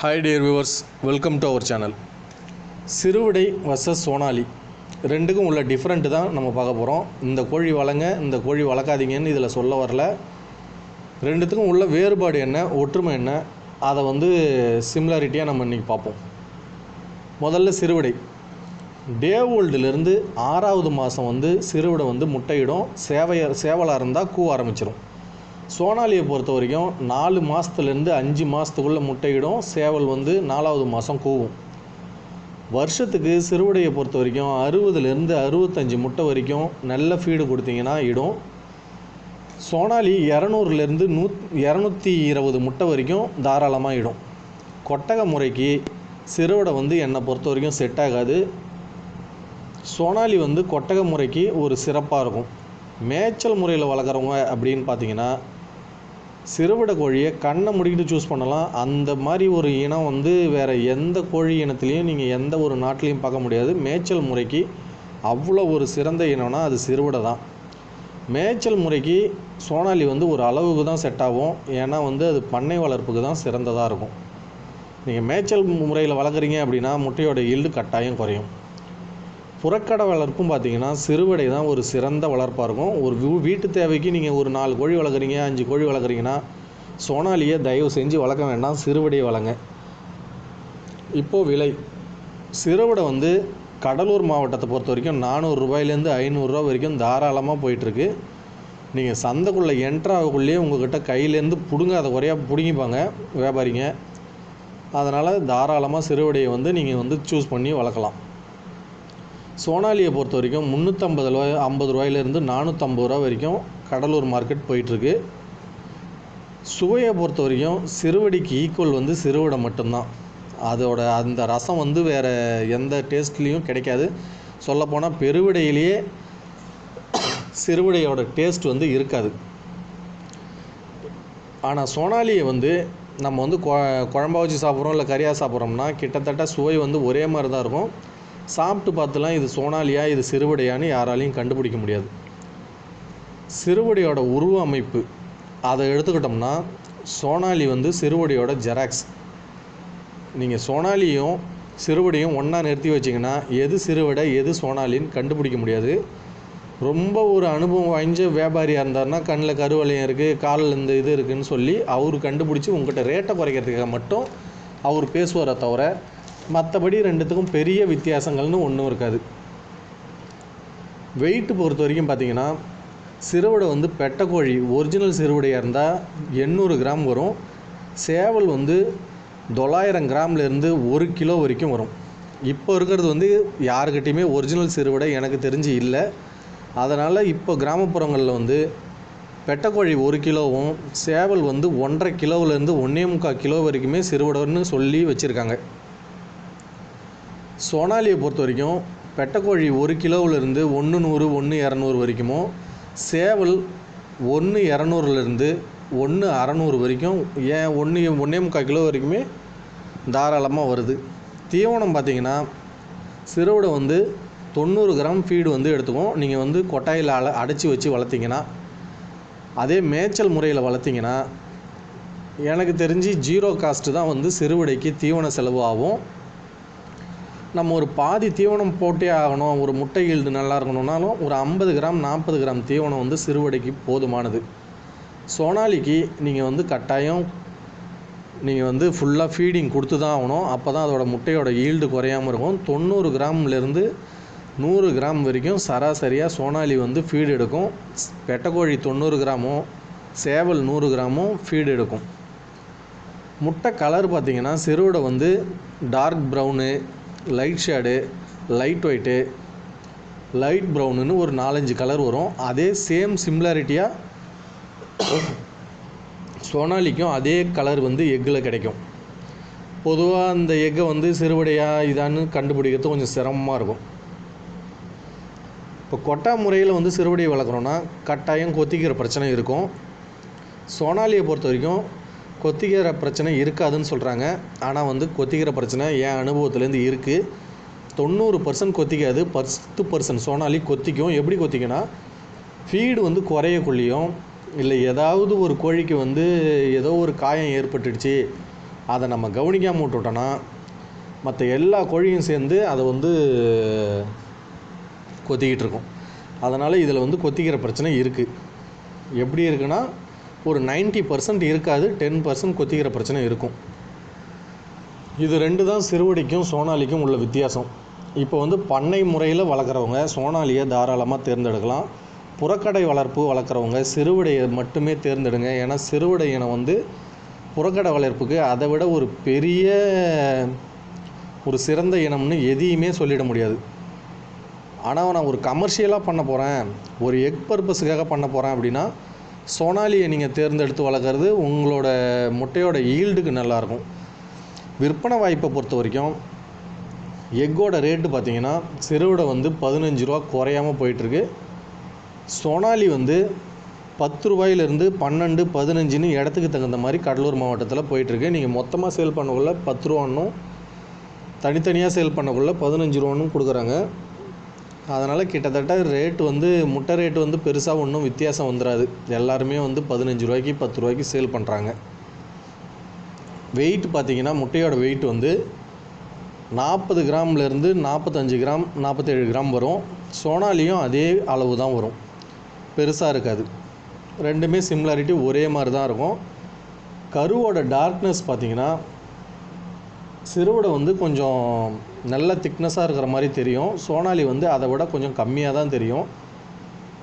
Hi dear viewers welcome to our channel Siruvidai versus Sonali. ரெண்டுக்கும் உள்ள different தான் நம்ம பார்க்க போகிறோம் இந்த கோழி வளங்க இந்த கோழி வளர்க்காதீங்கன்னு இதில் சொல்ல வரல. ரெண்டுத்துக்கும் உள்ள வேறுபாடு என்ன ஒற்றுமை என்ன அதை வந்து சிமிலாரிட்டியாக நம்ம இன்றைக்கி பார்ப்போம். முதல்ல சிறுவிடை. டே ஓல்டுலேருந்து ஆறாவது மாதம் வந்து சிறுவிடை வந்து முட்டையிடும். சேவையர் சேவலாக இருந்தால் கூ ஆரம்பிச்சிடும் சோனாலியை பொறுத்த வரைக்கும் நாலு மாதத்துலேருந்து அஞ்சு மாதத்துக்குள்ளே முட்டையிடும் சேவல் வந்து நாலாவது மாதம் கூவும். வருஷத்துக்கு சிறுவிடையை பொறுத்த வரைக்கும் அறுபதுலேருந்து அறுபத்தஞ்சு முட்டை வரைக்கும் நல்ல ஃபீடு கொடுத்தீங்கன்னா இடும். சோனாலி இரநூறுலேருந்து நூ இரநூத்தி இருபது முட்டை வரைக்கும் தாராளமாக இடும். கொட்டக முறைக்கு சிறுவிடை வந்து என்னை பொறுத்த வரைக்கும் செட் ஆகாது. சோனாலி வந்து கொட்டக முறைக்கு ஒரு சிறப்பாக இருக்கும். மேய்ச்சல் முறையில் வளர்க்குறவங்க அப்படின்னு பார்த்தீங்கன்னா சிறுவிடை கோழியை கண்ணை முடிக்கிட்டு சூஸ் பண்ணலாம். அந்த மாதிரி ஒரு இனம் வந்து வேறு எந்த கோழி இனத்துலேயும் நீங்கள் எந்த ஒரு நாட்டிலையும் பார்க்க முடியாது. மேய்ச்சல் முறைக்கு அவ்வளோ ஒரு சிறந்த இனம்னா அது சிறுவிடை தான். மேய்ச்சல் முறைக்கு சோனாலி வந்து ஒரு அளவுக்கு தான் செட் ஆகும். ஏன்னா வந்து அது பண்ணை வளர்ப்புக்கு தான் சிறந்ததாக இருக்கும். நீங்கள் மேய்ச்சல் முறையில் வளர்க்குறீங்க அப்படின்னா முட்டையோட ஈல்டு கட்டாயம் குறையும். புறக்கடை வளர்ப்பும் பார்த்தீங்கன்னா சிறுவிடை தான் ஒரு சிறந்த வளர்ப்பாக இருக்கும். ஒரு வீட்டு தேவைக்கு நீங்கள் ஒரு நாலு கோழி வளர்க்குறீங்க அஞ்சு கோழி வளர்க்குறீங்கன்னா சோனாலியை தயவு செஞ்சு வளர்க்க வேண்டாம் சிறுவிடையை வளங்க. இப்போது விலை. சிறுவிடை வந்து கடலூர் மாவட்டத்தை பொறுத்த வரைக்கும் நானூறு ரூபாயிலேருந்து ஐநூறுரூவா வரைக்கும் தாராளமாக போயிட்டுருக்கு. நீங்கள் சந்தைக்குள்ளே என்ட்ராகக்குள்ளேயே உங்கள்கிட்ட கையிலேருந்து பிடுங்காத குறையாக பிடுங்கிப்பாங்க வியாபாரிங்க. அதனால் தாராளமாக சிறுவிடையை வந்து நீங்கள் வந்து சூஸ் பண்ணி வளர்க்கலாம். சோனாலியை பொறுத்த வரைக்கும் முந்நூற்றம்பது ரூபாய் ஐம்பது ரூபாயிலேருந்து நானூற்றம்பது ரூபா வரைக்கும் கடலூர் மார்க்கெட் போயிட்டுருக்கு. சுவையை பொறுத்த வரைக்கும் சிறுவடிக்கு ஈக்குவல் வந்து சிறுவடை மட்டும்தான். அதோட அந்த ரசம் வந்து வேறு எந்த டேஸ்ட்லேயும் கிடைக்காது. சொல்லப்போனால் பெருவிடையிலேயே சிறுவிடையோட டேஸ்ட் வந்து இருக்காது. ஆனால் சோனாலியை வந்து நம்ம வந்து கொ குழம்பா வச்சு சாப்பிட்றோம் இல்லை கறியாக சாப்பிட்றோம்னா கிட்டத்தட்ட சுவை வந்து ஒரே மாதிரி தான் இருக்கும். சாப்பிட்டு பார்த்துலாம் இது சோனாலியா இது சிறுவடையான்னு யாராலையும் கண்டுபிடிக்க முடியாது. சிறுவடையோட உருவ அமைப்பு அதை எடுத்துக்கிட்டோம்னா சோனாலி வந்து சிறுவடையோட ஜெராக்ஸ். நீங்கள் சோனாலியும் சிறுவடையும் ஒன்றா நிறுத்தி வச்சிங்கன்னா எது சிறுவடை எது சோனாலின்னு கண்டுபிடிக்க முடியாது. ரொம்ப ஒரு அனுபவம் வாய்ஞ்ச வியாபாரியாக இருந்தார்னா கண்ணில் கருவளையம் இருக்குது காலில் இந்த இது இருக்குதுன்னு சொல்லி அவர் கண்டுபிடிச்சி உங்கள்கிட்ட ரேட்டை குறைக்கிறதுக்காக மட்டும் அவர் பேசுவார தவிர மற்றபடி ரெண்டுத்துக்கும் பெரிய வித்தியாசங்கள்னு ஒன்றும் இருக்காது. வெயிட் பொறுத்த வரைக்கும் பார்த்தீங்கன்னா சிறுவிடை வந்து பெட்டைக்கோழி ஒரிஜினல் சிறுவிடையாக இருந்தால் எண்ணூறு கிராம் வரும். சேவல் வந்து தொள்ளாயிரம் கிராம்லேருந்து ஒரு கிலோ வரைக்கும் வரும். இப்போ இருக்கிறது வந்து யாருக்கிட்டேயுமே ஒரிஜினல் சிறுவிடை எனக்கு தெரிஞ்சு இல்லை. அதனால் இப்போ கிராமப்புறங்களில் வந்து பெட்டைக்கோழி ஒரு கிலோவும் சேவல் வந்து ஒன்றரை கிலோவிலேருந்து ஒன்றே முக்கால் கிலோ வரைக்குமே சிறுவிடைன்னு சொல்லி வச்சுருக்காங்க. சோனாலியை பொறுத்த வரைக்கும் பெட்டைக்கோழி ஒரு கிலோவிலேருந்து ஒன்று நூறு ஒன்று இரநூறு வரைக்குமோ சேவல் ஒன்று இரநூறுலேருந்து ஒன்று அறநூறு வரைக்கும் ஏன் ஒன்று ஒன்றே முக்கால் கிலோ வரைக்குமே தாராளமாக வருது. தீவனம் பார்த்தீங்கன்னா சிறுவிடை வந்து தொண்ணூறு கிராம் ஃபீடு வந்து எடுத்துக்கும் நீங்கள் வந்து கொட்டாயில் அல அடைச்சி வச்சு வளர்த்திங்கன்னா அதே மேய்ச்சல் முறையில் வளர்த்திங்கன்னா எனக்கு தெரிஞ்சு ஜீரோ காஸ்ட்டு தான் வந்து சிறுவிடைக்கு தீவன செலவு ஆகும். நம்ம ஒரு பாதி தீவனம் போட்டே ஆகணும் ஒரு முட்டை ஈல்டு நல்லா இருக்கணும்னாலும் ஒரு ஐம்பது கிராம் நாற்பது கிராம் தீவனம் வந்து சிறுவடைக்கு போதுமானது. சோனாலிக்கு நீங்கள் வந்து கட்டாயம் நீங்கள் வந்து ஃபுல்லாக ஃபீடிங் கொடுத்து தான் ஆகணும். அப்போ தான் அதோட முட்டையோட ஈல்டு குறையாமல் இருக்கும். தொண்ணூறு கிராம்லேருந்து நூறு கிராம் வரைக்கும் சராசரியாக சோனாலி வந்து ஃபீடு எடுக்கும். பெட்டைக்கோழி தொண்ணூறு கிராமும் சேவல் நூறு கிராமும் ஃபீடு எடுக்கும். முட்டை கலர் பார்த்திங்கன்னா சிறுவிடை வந்து dark brown light shade light white light ப்ரௌனுன்னு ஒரு நாலஞ்சு கலர் வரும். அதே சேம் சிம்லாரிட்டியாக சோனாலிக்கும் அதே கலர் வந்து எக்கில் கிடைக்கும். பொதுவாக அந்த எக்கை வந்து சிறுவடையா இதான்னு கண்டுபிடிக்கிறது கொஞ்சம் சிரமமாக இருக்கும். இப்போ கொட்டா முறையில் வந்து சிறுவடையை வளர்க்குறோன்னா கட்டாயம் கொத்திக்கிற பிரச்சனை இருக்கும். சோனாலியை பொறுத்த வரைக்கும் கொத்திக்கிற பிரச்சனை இருக்காதுன்னு சொல்கிறாங்க ஆனால் வந்து கொத்திக்கிற பிரச்சனை என் அனுபவத்துலேருந்து இருக்குது தொண்ணூறு பர்சன்ட் கொத்திக்காது பத்து பர்சன்ட் சோனாலி கொத்திக்கும். எப்படி கொத்திக்குன்னா ஃபீடு வந்து குறையக்குள்ளேயும் இல்லை ஏதாவது ஒரு கோழிக்கு வந்து ஏதோ ஒரு காயம் ஏற்பட்டுடுச்சு அதை நம்ம கவனிக்காமல் விட்டுட்டோன்னா மற்ற எல்லா கோழியும் சேர்ந்து அதை வந்து கொத்திக்கிட்டு இருக்கும். அதனால் இதில் வந்து கொத்திக்கிற பிரச்சனை இருக்குது எப்படி இருக்குன்னா ஒரு 90% பர்சன்ட் இருக்காது டென் பர்சன்ட் கொத்திக்கிற பிரச்சனை இருக்கும். இது ரெண்டு தான் சிறுவடிக்கும் சோனாலிக்கும் உள்ள வித்தியாசம். இப்போ வந்து பண்ணை முறையில் வளர்க்குறவங்க சோனாலியை தாராளமாக தேர்ந்தெடுக்கலாம். புறக்கடை வளர்ப்பு வளர்க்குறவங்க சிறுவிடையை மட்டுமே தேர்ந்தெடுங்க. ஏன்னா சிறுவிடை இனம் வந்து புறக்கடை வளர்ப்புக்கு அதை விட ஒரு பெரிய ஒரு சிறந்த இனம்னு எதையுமே சொல்லிட முடியாது. ஆனால் நான் ஒரு கமர்ஷியலாக பண்ண போகிறேன் ஒரு எக் பர்பஸுக்காக பண்ண போகிறேன் அப்படின்னா சோனாலியை நீங்கள் தேர்ந்தெடுத்து வளர்க்குறது உங்களோட முட்டையோட ஈல்டுக்கு நல்லாயிருக்கும். விற்பனை வாய்ப்பை பொறுத்த வரைக்கும் எக்கோட ரேட்டு பார்த்தீங்கன்னா சிறுவிடை வந்து பதினஞ்சு ரூபா குறையாமல் போயிட்டுருக்கு. சோனாலி வந்து பத்து ரூபாயிலேருந்து பன்னெண்டு பதினஞ்சுன்னு இடத்துக்கு தகுந்த மாதிரி கடலூர் மாவட்டத்தில் போயிட்டுருக்கு. நீங்கள் மொத்தமாக சேல் பண்ணக்குள்ளே பத்து ரூபான்னும் தனித்தனியாக சேல் பண்ணக்குள்ளே பதினஞ்சு ரூபான்னு கொடுக்குறாங்க. அதனால் கிட்டத்தட்ட ரேட் வந்து முட்டை ரேட்டு வந்து பெருசாக ஒன்றும் வித்தியாசம் வந்துடாது எல்லாருமே வந்து பதினஞ்சு ரூபாய்க்கு பத்து ரூபாய்க்கு சேல் பண்ணுறாங்க வெயிட் பார்த்தீங்கன்னா முட்டையோட வெயிட் வந்து நாற்பது கிராம்லேருந்து நாற்பத்தஞ்சு கிராம் நாற்பத்தேழு கிராம் வரும். சோனாலியும் அதே அளவு தான் வரும். பெருசாக இருக்காது. ரெண்டுமே சிம்லாரிட்டி ஒரே மாதிரி தான் இருக்கும். கருவோட டார்க்னஸ் பார்த்திங்கன்னா சிறுவிடை வந்து கொஞ்சம் நல்ல திக்னஸாக இருக்கிற மாதிரி தெரியும். சோனாலி வந்து அதை விட கொஞ்சம் கம்மியாக தான் தெரியும்.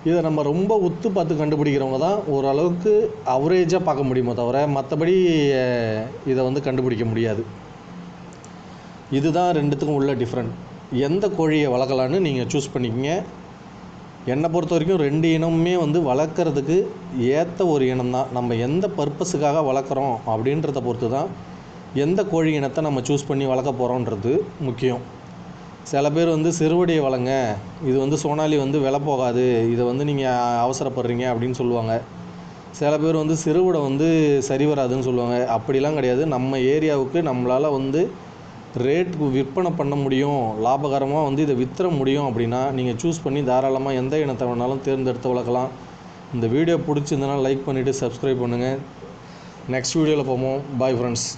இதை நம்ம ரொம்ப உத்து பார்த்து கண்டுபிடிக்கிறவங்க தான் ஓரளவுக்கு அவரேஜாக பார்க்க முடியுமோ தவிர மற்றபடி இதை வந்து கண்டுபிடிக்க முடியாது. இதுதான் ரெண்டுத்துக்கும் உள்ள டிஃப்ரெண்ட் எந்த கோழியை வளர்க்கலான்னு நீங்கள் சூஸ் பண்ணிக்கங்க. என்னை பொறுத்த வரைக்கும் ரெண்டு இனமுமே வந்து வளர்க்குறதுக்கு ஏற்ற ஒரு இனம் தான் நம்ம எந்த பர்பஸுக்காக வளர்க்குறோம் அப்படின்றத பொறுத்து தான் எந்த கோழி இனத்தை நம்ம சூஸ் பண்ணி வளர்க்க போகிறோன்றது முக்கியம். சில பேர் வந்து சிறுவடியை வளங்க இது வந்து சோனாலி வந்து விலை போகாது இதை வந்து நீங்கள் அவசரப்படுறீங்க அப்படின்னு சொல்லுவாங்க. சில பேர் வந்து சிறுவிடை வந்து சரி வராதுன்னு சொல்லுவாங்க. அப்படிலாம் கிடையாது. நம்ம ஏரியாவுக்கு நம்மளால் வந்து ரேட் விற்பனை பண்ண முடியும் லாபகரமாக வந்து இதை வித்துற முடியும் அப்படின்னா நீங்கள் சூஸ் பண்ணி தாராளமாக எந்த இனத்தை வேணாலும் தேர்ந்தெடுத்து வளர்க்கலாம். இந்த வீடியோ பிடிச்சிருந்தனா லைக் பண்ணிவிட்டு சப்ஸ்கிரைப் பண்ணுங்கள் நெக்ஸ்ட் வீடியோவில் போவோம். Bye friends